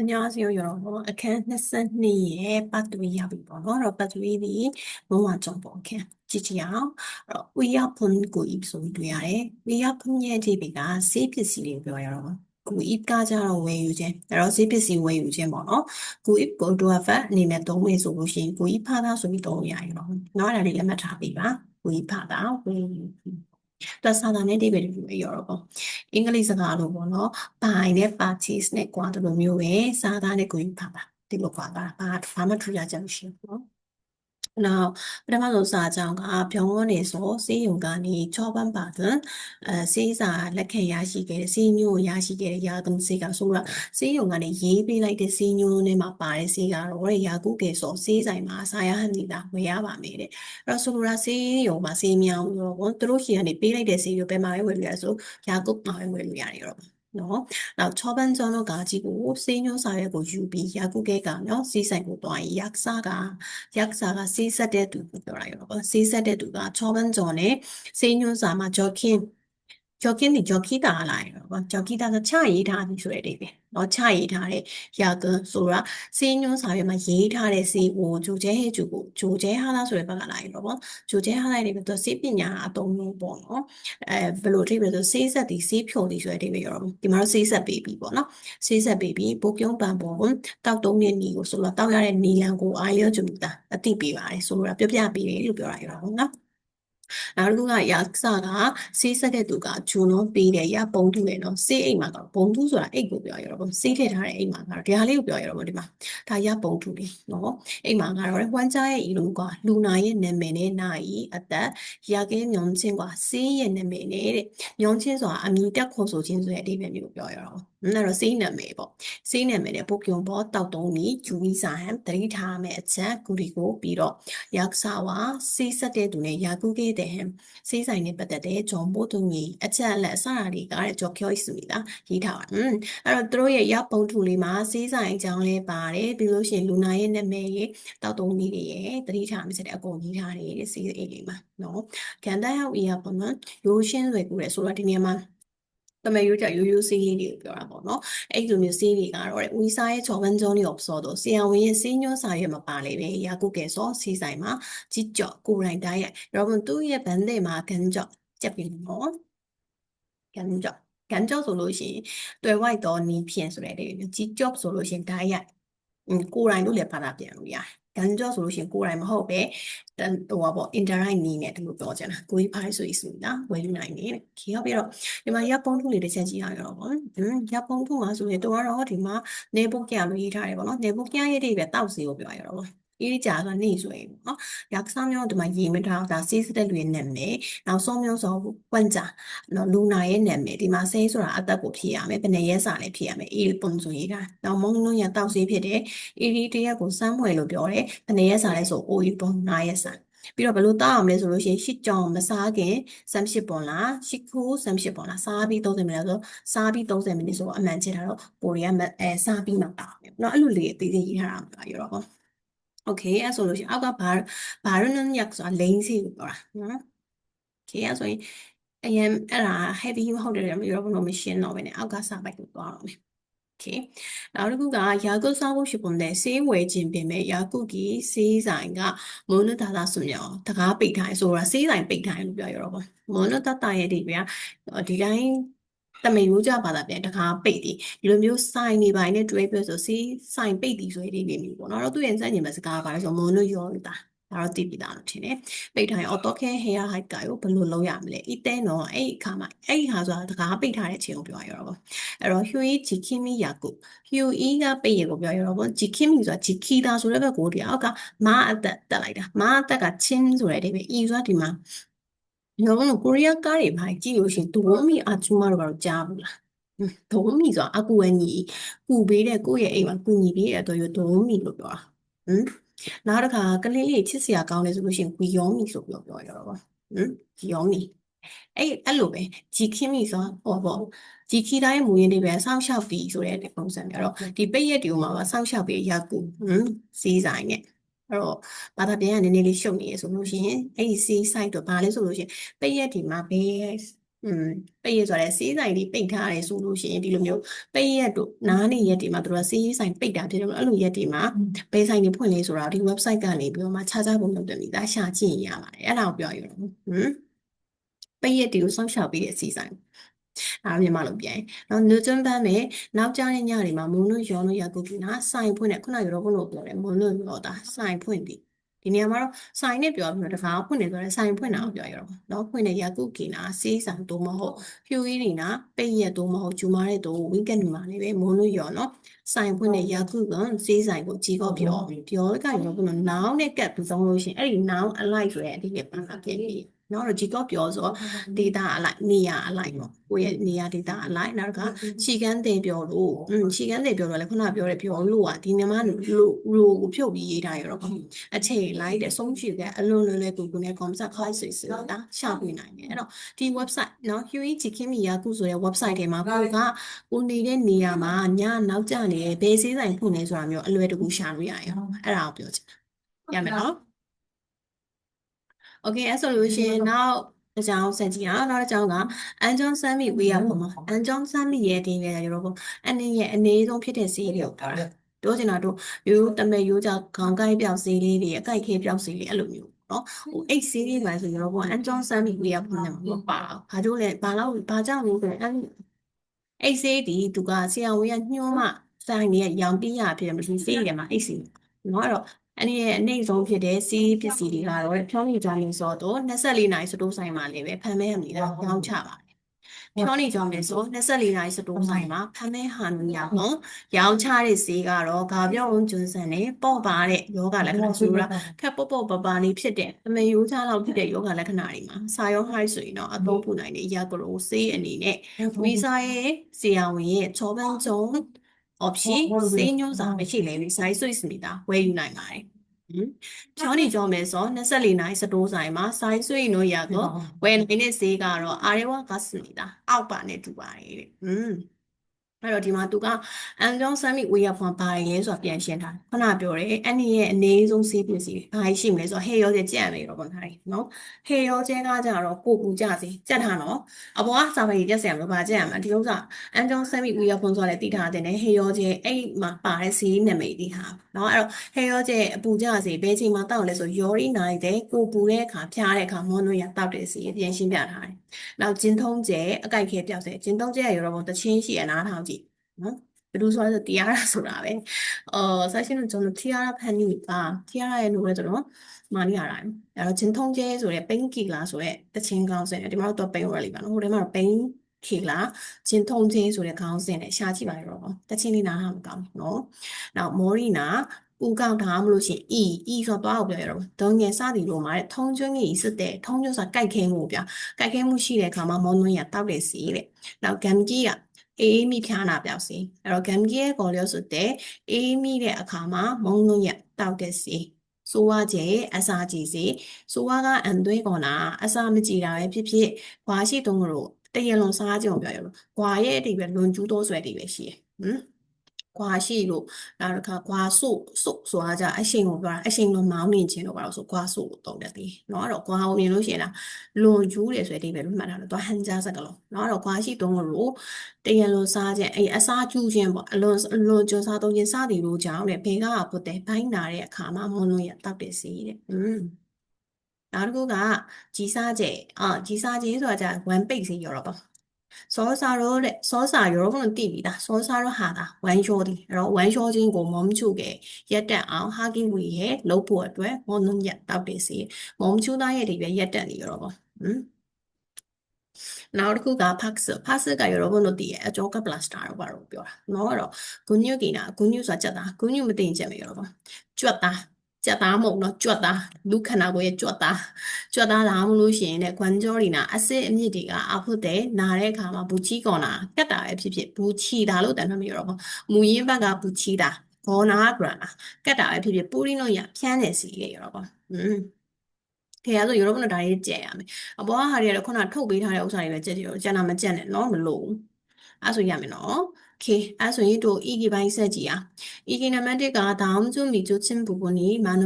안녕하세요, 여러분.အခန်း22ရဲ့ပတ်တူရပြီပေါ့နော်။အဲ့တော့ပတ်တူဒီဘုံဝကြုံပေါ့အခန်းကြည့်ကြည့်အောင်။အဲ့တော့ဝီယဖွန်ကိုဤဆိုပြီးတွေ့ရတယ်။ဝီယဖွန်ရဲ့အဓိပ္ပာယ်ကစေးပစ္စည်းတွေပြောရတော့ကိုဤကကြတော့ဝယ်ယူခြင်းအဲ့တော့စေးပစ္စည်းဝယ်ယူခြင်းပေါ့နော်။ကိုဤကိုဒိုအဖတ်အနေနဲ့သုံးမယ်ဆိုလို့ရှိရင်ကိုဤဖာသာဆိုပြီးသုံးရရတော့။နော်အဲ့ဒါလေးလက်မှတ်ထားပေးပါ။ကိုဤဖာသာဝယ်ယူ တွက်စာတာနဲ့အဓိပ္ပာယ်တူပဲရောတော့ပေါ့အင်္ဂလိပ်စကားလိုပေါ့နော် buy နဲ့ purchase နဲ့ကွာတလိုမျိုးပဲစားသားနဲ့ကိုယူပါပါဒီလိုကွာတာဘာဘာမှထူးခြားချက်မရှိဘူးနော် နောက်ပထမဆုံးစာကြောင်းကဗျောင်းဝန်းနေဆိုစေယုံကနေချောပန်းပါသန်အဲစေးစာလက်ခံရရှိခဲ့တဲ့စေးညို့ရရှိခဲ့တဲ့ရာသမစေးကဆိုတော့စေးယုံကနေရေးပေးလိုက်တဲ့စေးညို့နဲ့မှာပါတဲ့စေးကတော့ရာကုကေဆိုစေးဆိုင်မှာစာရဟန်နေတာဝယ်ရပါမယ်တဲ့အဲ့တော့ဆိုလိုတာစေးယုံမှာစေးမြောင်းရောသူတို့ရှင်ကနေပေးလိုက်တဲ့စေးကိုဘယ်မှာလဲဝယ်လို့ရဆိုရာကုမှာဝယ်လို့ရတယ်ရော နော်နောက်ချောပန်းကျောင်းတို့ကကြီးကိုစေးညွှန်းစာရွက်ကိုယူပြီးယာကုကဲကနော်စီးဆိုင်ကိုတွားရင်ရက်စာကရက်စာကစီးဆက်တဲ့သူကိုပြောတာရောပေါ့စီးဆက်တဲ့သူကချောပန်းကျော်နဲ့စေးညွှန်းစာမှာဂျော်ကင်း ဂျော်ကင်းဒီဂျော်ကီတာလာရောပေါ့ဂျော်ကီတာဆိုချရေးထားပြီဆိုတဲ့အဓိပ္ပာယ်နော်ချရေးထားတဲ့ယာကန်ဆိုတာစေးညွှန်းစာရွက်မှာရေးထားတဲ့စေးကိုဂျိုကျဲဟဲဂျူကိုဂျိုကျဲဟာလားဆိုတဲ့ဘက်ကလာရောပေါ့ဂျိုကျဲဟာလိုက်တယ်ပြီးတော့စေးပညာအသုံးမျိုးပေါ့နော်အဲဘယ်လိုအဓိပ္ပာယ်ဆိုစေးဆက်ဒီစေးဖြိုဒီဆိုတဲ့အဓိပ္ပာယ်ရောဒီမှာတော့စေးဆက်ပေးပြီပေါ့နော်စေးဆက်ပေးပြီးပိုပြုံးပန်ပေါ်ကိုတောက်တုံးတဲ့နီကိုဆိုတော့တောက်ရတဲ့နီလန်ကိုအာရုံကြည့်တာအသိပေးပါတယ်ဆိုတော့ပြောပြပေးတယ်လို့ပြောတာရောနော် နောက်တစ်ခုကရာစကစေးဆက်တဲ့သူကဂျူနော်ပေးတယ်ရပုံထုတယ်နော်စေးအိမ်မှာကတော့ပုံထုဆိုတာအိတ်ကိုပြောရတော့စေးထည့်ထားတဲ့အိမ်မှာကတော့ဒီဟာလေးကိုပြောရတော့ဒီမှာဒါရပုံထုလေးနော်အိမ်မှာကတော့ဝမ်းကြားရဲ့ဤလိုကလူနာရဲ့နာမည်နဲ့နာဤအသက်ရာကဲညုံချင်းကစေးရဲ့နာမည်နဲ့တဲ့ညုံချင်းဆိုတာအမည်တက်ခေါ်ဆိုခြင်းဆိုတဲ့အဓိပ္ပာယ်မျိုးကိုပြောရတော့ အဲ့တော့စေးနာမည်ပေါ့စေးနာမည်နဲ့ပုတ်ပြုံပေါ်တောက်တုံးပြီးဂျူဝီစာဟန်တတိထားမယ်အချက်ကူဒီကိုပြီးတော့ယာကစားဝါစေးဆက်တဲ့သူနဲ့ယာကုကေတဲ့ဟန်စေးဆိုင်နဲ့ပတ်သက်တဲ့ဂျွန်ပို့သူကြီးအချက်အလက်အစရာတွေကတဲ့ဂျော်ကျော်စုနေတာရေးထားပါอืมအဲ့တော့သူတို့ရဲ့ရပုံထုလေးမှာစေးဆိုင်အကြောင်းလေးပါတယ်ပြီးလို့ရှိရင်လူနာရဲ့နာမည်ရဲ့တောက်တုံးလေးတွေရဲ့တတိထားမယ်ဆိုတဲ့အကုန်ရေးထားတယ်တဲ့စေးအိတ်လေးမှာနော်ကန်တရောက်အေးရပုံမှန်ရိုးရှင်းဆွဲကူတယ်ဆိုတော့ဒီနေရာမှာ တမန်ရိုးကြရိုးရိုးစင်းလေးတွေကိုပြောတာပေါ့နော်အဲ့လိုမျိုးစင်းတွေကတော့တဲ့ဝီစာရဲ့ဂျော်ဝန်ဂျွန်လေးကိုဆိုတော့ဆီယံဝင်းရဲ့စင်းညွှန်းစာရဲ့မပါလေပဲရာကုကဲဆိုစီဆိုင်မှာជីကြော့ကိုရိုင်းတိုင်းရဲ့ရောဘန်သူ့ရဲ့ဘန်တဲ့မှာကန်ကြော့ကြက်ပြီးနော်ကန်ကြော့ကန်ကြော့ဆိုလို့ရှိရင်တွေ့ဝိုက်တော့နီးဖြင့်ဆိုတဲ့လေးကြီးကြော့ဆိုလို့ရှိရင်တိုင်းရဲ့ကိုရိုင်းလို့လည်းပါတာပြန်လို့ရတယ် ကန်ကြော့ဆိုလို့ရှိရင်ကိုယ်တိုင်မဟုတ်ပဲဟိုပါပေါ့ interact နေနဲ့ဒီလိုပြောချင်တာကိုကြီးဖိုင်ဆိုဆိုနော်ဝယ်ယူနိုင်နေခေရောက်ပြီးတော့ဒီမှာရပ်ပုံးထုလေးတစ်ချက်ကြည့်ရအောင်ပေါ့ရပ်ပုံးထုမှာဆိုရင်တော့တော့ဒီမှာနေပုတ်ကြလို့ရေးထားတယ်ပေါ့နော်နေပုတ်ကြရဲ့တွေပဲတောက်စီကိုပြောရတော့ပေါ့ အေးကြာဆိုနေဆိုရင်နော်ရာကစားမျိုးဒီမှာရေးမထားတာစေးစတဲ့လူရဲ့နာမည်နောက်ဆုံးမျိုးဆိုပွန့်ကြနော်လူနာရဲ့နာမည်ဒီမှာစေးဆိုတာအသက်ကိုဖြည့်ရမယ်ဘယ်နဲ့ရဲစာလည်းဖြည့်ရမယ်အေးပုံဆိုရေးတာနောက်မုံလုံးရတောက်စေးဖြစ်တယ်အေးဒီတရက်ကိုစမ်းမွယ်လို့ပြောတယ်ဘယ်နဲ့ရဲစာလဲဆိုအိုးပုံနာရဲစာပြီးတော့ဘယ်လိုတောက်အောင်လဲဆိုလို့ရှိရင်ရှစ်ကြောင်မစားခင်30ပုံလားရှစ်ခု30ပုံလားစားပြီး30မိနစ်ဆိုစားပြီး30မိနစ်ဆိုအမှန်ချတာတော့ကိုရီးယားအဲစားပြီးမှတောက်မယ်เนาะအဲ့လိုလေးအသေးသေးရေးထားတာပါရောတော့ โอเคအဲ့ဆိုလို့ရှိရင်အောက်ကဘာဘာရနရက်ဆိုတာ lane စီကိုပြောတာနော်โอเคအဲ့ဆိုရင်အရင်အဲ့ဒါ heavy မဟုတ်တယ်ရောဘလို့မရှင်းတော့ဘဲနဲ့အောက်ကစာပိုက်ကိုသွားတော့မယ်โอเคနောက်တစ်ခုကယာကုစားဖို့ရှိပုံတဲ့ဆေးဝယ်ခြင်းပင်မဲ့ယာကုကီဆေးဆိုင်ကမွန်နတာတာဆိုရောတကားပိတ်ထားဆိုတာဆေးဆိုင်ပိတ်ထားလို့ပြောရတော့ပေါ့မွန်နတာတာရဲ့ဒီဗျာဒီတိုင်း တမရိုးကြပါတာပြန်တခါပိတ်သည်ဒီလိုမျိုး sign နေပိုင်းနဲ့တွဲပြောဆိုစီ sign ပိတ်သည်ဆိုတဲ့နေမျိုးပေါ့နော်တော့သူရဲ့စညင်မဲ့စကားပါလဲဆိုမွန်လို့ရောတာဒါတော့တည်ပြီးသားလို့ထင်တယ်ပိတ်ထားရင် auto care hair hike ကရောဘယ်လိုလုပ်ရမလဲအတဲတော့အဲ့အခါမှာအဲ့ဒီဟာဆိုတာတကားပိတ်ထားတဲ့အချိန်ကိုပြောရတော့ပေါ့အဲ့တော့ Hue Jikimi Yaku Hue ကပိတ်ရကိုပြောရတော့ပေါ့ Jikimi ဆိုတာ Jikida ဆိုတဲ့ဘက်ကိုဒီအောက်ကမာအသက်တက်လိုက်တာမာအသက်ကချင်းဆိုတဲ့အိဗယ် E ဆိုတာဒီမှာ နော်ကိုရီးယားကားတွေဘာကြည့်လို့ရှိရင်ဒိုမီအာချူမာတို့ဘာလို့ကြားဘူးလားဒိုမီဆိုတာအကူအညီကူပေးတဲ့ကိုယ့်ရဲ့အိမ်မှာကူညီပေးတဲ့အတွက်ရဒိုမီလို့ပြောတာဟမ်နောက်တစ်ခါကလေးလေးချစ်စရာကောင်းတယ်ဆိုလို့ရှိရင်ဝီယောမီဆိုပြီးပြောရတော့ပါဟမ်ဝီယောမီအဲ့အဲ့လိုပဲဂျီခင်းမီဆိုဟောပေါ့ဂျီခီတိုင်းမူရင်းတွေပဲစောင့်ရှောက်ပြီးဆိုတဲ့ပုံစံမျိုးတော့ဒီပိတ်ရက်တွေကိုမှစောင့်ရှောက်ပြီးရောက်ကူဟမ်စီးဆိုင်နဲ့ အဲ့တော့ဘာသာပြန်ကနည်းနည်းလေးရှုပ်နေရဆိုလို့ရှိရင်အဲ့ဒီ C site တော့ဘာလဲဆိုလို့ရှိရင်ပိတ်ရက်ဒီမှာဘယ်อืมပိတ်ရက်ဆိုရဲစီးဆိုင်လေးပိတ်ထားတယ်ဆိုလို့ရှိရင်ဒီလိုမျိုးပိတ်ရက်တို့နားနေရက်တွေမှာသူတို့ကစီးဆိုင်ပိတ်တာဖြစ်တယ်အဲ့လိုရက်တွေမှာဘယ်ဆိုင်တွေဖွင့်လဲဆိုတာဒီ website ကနေပြီးတော့မှခြားခြားပုံလုပ်တယ်မိသားရှာကြည့်ရပါတယ်အဲ့ဒါကိုပြောရအောင်ဟမ်ပိတ်ရက်တွေကိုစောင့်ရှောက်ပြီးတဲ့စီးဆိုင် အားမြန်မာလိုပြန်နော်နူတွန်ပန်းမယ်နောက်ကျတဲ့ညတွေမှာမုံလို့ရောလို့ရကုကိနာဆိုင်ဖွင့်တယ်ခုနကရောဘုလို့ပြောတယ်မုံလို့ရောတာဆိုင်ဖွင့်တယ်ဒီနေရာမှာတော့ဆိုင်နဲ့ပြောပြီးတော့တခါဖွင့်နေဆိုတော့ဆိုင်ဖွင့်တာကိုပြောရတော့เนาะဖွင့်တဲ့ယာကုကိနာစေးဆိုင်တို့မဟုတ်ဖြူကြီးတွေနာပိတ်ရက်တို့မဟုတ်ဂျူမာတဲ့တို့ဝီကက်မှာနေပဲမုံလို့ရောเนาะဆိုင်ဖွင့်တဲ့ယာကုကစေးဆိုင်ကိုကြီးကောပြောပြောကရောဘုလို့နောင်းနဲ့ကပ်ပြီးဆုံးလို့ရှိရင်အဲ့ဒီနောင်းအလိုက်ဆိုတဲ့အဓိပ္ပာယ်ပါတာပြန်ပြီး နော်တော့ဒီကောပြောဆို data အလိုက်နေရာအလိုက်ပေါ့ကိုယ့်ရဲ့နေရာ data အလိုက်နောက်တစ်ခါခြေကန်းတင်ပြောလို့อืมခြေကန်းတင်ပြောတော့လေခုနကပြောတဲ့ပြောလို့อ่ะဒီမြန်မာလိုလိုကိုဖြုတ်ပြီးရေးထားရတော့အချိန်လိုက်တဲ့ဆုံးဖြတ်တဲ့အလွန်လွယ်လွယ်ကူကူနဲ့ concept ခိုင်းစစ်စစ်တာရှာပြနိုင်တယ်အဲ့တော့ဒီ website နော် Huey Chikimi Yaku ဆိုတဲ့ website ထဲမှာကိုကကိုနေတဲ့နေရာမှာညနောက်ကျနေဘယ်စေးဆိုင်ဖွင့်နေဆိုတာမျိုးအလွယ်တကူရှာလို့ရရအောင်အဲ့ဒါကိုပြောချင်တာရမယ်နော် Okay အဲ့ဆိုလို့ရှိရင်နောက်အကြောင်းဆက်ကြည့်အောင်နောက်တစ်ကြောင်းကအန်ဂျွန်ဆမ်မီဝေးရပုံမှာအန်ဂျွန်ဆမ်မီရဲ့ဒီလေရတော့ပေါ့အနေရဲ့အနေဆုံးဖြစ်တဲ့ဈေးတွေကိုပြောတာတို့ကျင်တာတို့ရိုးတမဲရိုးကြခေါင်းကိုက်ပြောက်ဈေးလေးတွေအကိုက်ခဲပြောက်ဈေးလေးအဲ့လိုမျိုးနော်ဟို8 series မှာဆိုရင်တော့ပေါ့အန်ဂျွန်ဆမ်မီဝေးရပုံမှာမပါဘူးဘာလို့လဲဘာလို့ဘာကြောင့်လဲဆိုရင်အဲ့8 series ဒီသူကဆရာဝန်ကညှိုးမှဆိုင်ကြီးကရောင်ပြရဖြစ်တယ်မရှိသေးတယ်မှာ8 series နော်အဲ့တော့ အဲ့ဒီရဲ့အနှိမ့်ဆုံးဖြစ်တဲ့စီးပစ္စည်းတွေကတော့ဖြောင်းနေကြရင်ဆိုတော့24နာရီစတိုးဆိုင်မှာလည်းပဲဖန်မဲရမည်လားရောင်းချပါတယ်ဖြောင်းနေကြမယ်ဆို24နာရီစတိုးဆိုင်မှာဖန်မဲဟာနူရအောင်ရောင်းချတဲ့ဈေးကတော့ဂါပြောင်းဝန်ကျွန်းစံနဲ့ပေါ့ပါတဲ့ယောဂလက္ခဏာဆိုတာခက်ပေါ့ပေါ့ပပလေးဖြစ်တဲ့အမေရိုးချလောက်ဖြစ်တဲ့ယောဂလက္ခဏာတွေမှာစာရောဟိုက်ဆိုရင်တော့အသုံးပြုနိုင်တဲ့အရာကလို့ဆေးအနေနဲ့ဝီစာရဲ့ဆရာဝန်ရဲ့ချောပန်းကျုံ option စေညွှန်းစာမရှိလဲပြီး size switch နေတာဝယ်ယူနိုင်ပါတယ်ဟင်ချောနေကြောမယ်ဆို24နိုင်စတိုးဆိုင်မှာ size switch လို့ရတော့ဝယ်နေတဲ့ဈေးကတော့အာရေဝကစနေတာအောက်ပါနဲ့တူပါတယ်တဲ့ဟင် အဲ့တော့ဒီမှာသူကအန်ဂျွန်ဆမ်မီဝေးရဖွန်ပါရဲဆိုတာပြန်ရှင်းထားတယ်ခုနပြောတယ်အဲ့ဒီရဲ့အနေဆုံးစေးပစ္စည်းဘာရှိမလဲဆိုတော့ဟေရောကျကြက်မယ်တော့ပေါ့ထားတယ်နော်ဟေရောကျဲကကြတော့ကိုကူကြစီကြက်ထားနော်အပေါ်ကစာပေကြက်စရာမလိုပါကြက်ရမှာဒီဥစ္စာအန်ဂျွန်ဆမ်မီဝေးရဖွန်ဆိုတာလည်းသိထားတဲ့နဲ့ဟေရောကျဲအဲ့မှာပါတဲ့စီးနာမည်ဒီဟာနော်အဲ့တော့ဟေရောကျဲအပူကြစီဘယ်ချိန်မှာတောက်လဲဆိုယောရီနိုင်တဲ့ကိုပူတဲ့အခါဖျားတဲ့အခါမွန်းလို့ရတောက်တဲ့စီပြန်ရှင်းပြထားတယ် နောက်ဂျင်းသုံးကျဲအကြိုက်ခဲပြောက်စေဂျင်းသုံးကျဲရောဘုံတချင်းရှိရနားထောင်ကြည့်နော်ဘယ်လိုဆိုလဲတရားရဆိုတာပဲအော် session ကိုကျွန်တော် tiara penny ပါ tiara ရဲ့ novel ဆိုတော့မာနီရတာအဲ့တော့ဂျင်းသုံးကျဲဆိုတဲ့ pain killer ဆိုတဲ့တချင်းကောင်းစင်ဒီမှာတော့ pain rally ပါနော်ဟိုထဲမှာ pain ခေလာဂျင်ထုံချင်းဆိုတဲ့ခေါင်းစဉ်နဲ့ရှာကြည့်ပါရတော့တချင်းလေးနားဟမကောင်းနော်နောက်မောရီနာ ပူကောက်ထားမလို့ရှိရင် e e ဆိုတော့ပြောရတော့ဒုံငယ်စသည်လို့မှာတဲ့ထုံကျွန်းကြီးစစ်တဲ့ထုံကျွန်းဆိုကြိုက်ခဲမှုပြကြိုက်ခဲမှုရှိတဲ့အခါမှာမော်နွန်ရတောက်တဲ့စီတဲ့နောက်ဂမ်ကြီးကအေးမိဖျားနာပြောက်စီအဲ့တော့ဂမ်ကြီးရဲ့ကော်လျောဆိုတဲ့အေးမိတဲ့အခါမှာမုံလုံးရတောက်တဲ့စီဆိုဝါကျဲအစာကြည့်စီဆိုဝါကအန်သွေးကောနာအစာမကြည့်တာပဲဖြစ်ဖြစ်ခွာရှိတုံးလို့တရလွန်စားကြုံပြောရလို့ခွာရဲ့အတိပဲလွန်ကျူးသောဆွဲတွေပဲရှိရယ်ဟမ် ခွာရှိလို့နောက်တစ်ခါခွာဆုဆုဆိုတာကြအရှိန်ကိုပြောတာအရှိန်လုံးမောင်းနေခြင်းတော့ပါတော့ဆိုခွာဆုကိုတုံးတယ်ဒီเนาะအဲ့တော့ခွာကိုမြင်လို့ရှိရင်လားလွန်ကျူးတယ်ဆိုတဲ့အိဗယ်လို့မှတ်ထားတယ်တော့ဟန်ကြားစကားလုံးเนาะအဲ့တော့ခွာရှိတုံးလို့တရလွန်စားခြင်းအဲ့အစားကျူးခြင်းပေါ့အလွန်အလွန်ကျွန်းစားသုံးခြင်းစသည်လို့ကြောင့်တဲ့ဘေကကပုတ်တဲ့ဘိုင်းနာတဲ့အခါမှာမွန်လွန်ရတောက်တယ်စီတဲ့อืมနောက်တစ်ခုကကြီးစားကျဲအာကြီးစားကျဲဆိုတာじゃ1 page စီရောတော့ပေါ့စောစာရောတဲ့စောစာရောဘုံတိပြီ 써사로래 써사 여러분은 띠입니 다. 써사로 하다 완쇼디 완쇼진 고 멈추게 예단 안 하기 위해 로프어 돼 뭐는 예답 되시 멈추다의 리베 예단이 여러분 음နောက်တစ်ခုက fax fax က robot တို့တည်ရဲ့အကြောက blaster တော့ပါတော့ပြောတာနော်အဲ့တော့ good news ကိနာ good news ဆိုတာကြက်တာ good news မသိရင်ကြက်မယ် robot ကြွက်တာ ကြက်သားမဟုတ်နော်ကြွက်သားလူခန္ဓာကိုယ်ရဲ့ကြွက်သားကြွက်သားဒါမှမဟုတ်ရှင်တဲ့ခွန်ကြောတွေနာအစစ်အမြစ်တွေကအဖို့တဲ့နာတဲ့အခါမှာဘူချီကောနာကက်တာပဲဖြစ်ဖြစ်ဘူချီတာလို့တန်မှတ်မိရောပေါ့မူရင်းဘက်ကဘူချီတာဘောနာဂရမာကက်တာပဲဖြစ်ဖြစ်ပူရင်းလို့ရဖြန်းတယ်စီရရောပေါ့อืมခေရဆိုရောဘုနာဒါရေးကြက်ရမယ်အပေါ်ကဟာတွေကတော့ခုနထုတ်ပေးထားတဲ့ဥစ္စာတွေလည်းကြက်တယ်ရောကျန်တာမကြက်နဲ့နော်မလို့အဲ့ဆိုရမယ်နော် 오케이. Okay. 아, 서 얘도 이기 많이 세지야. 이기 나면 내가 다음 주 미조친 부분이 많은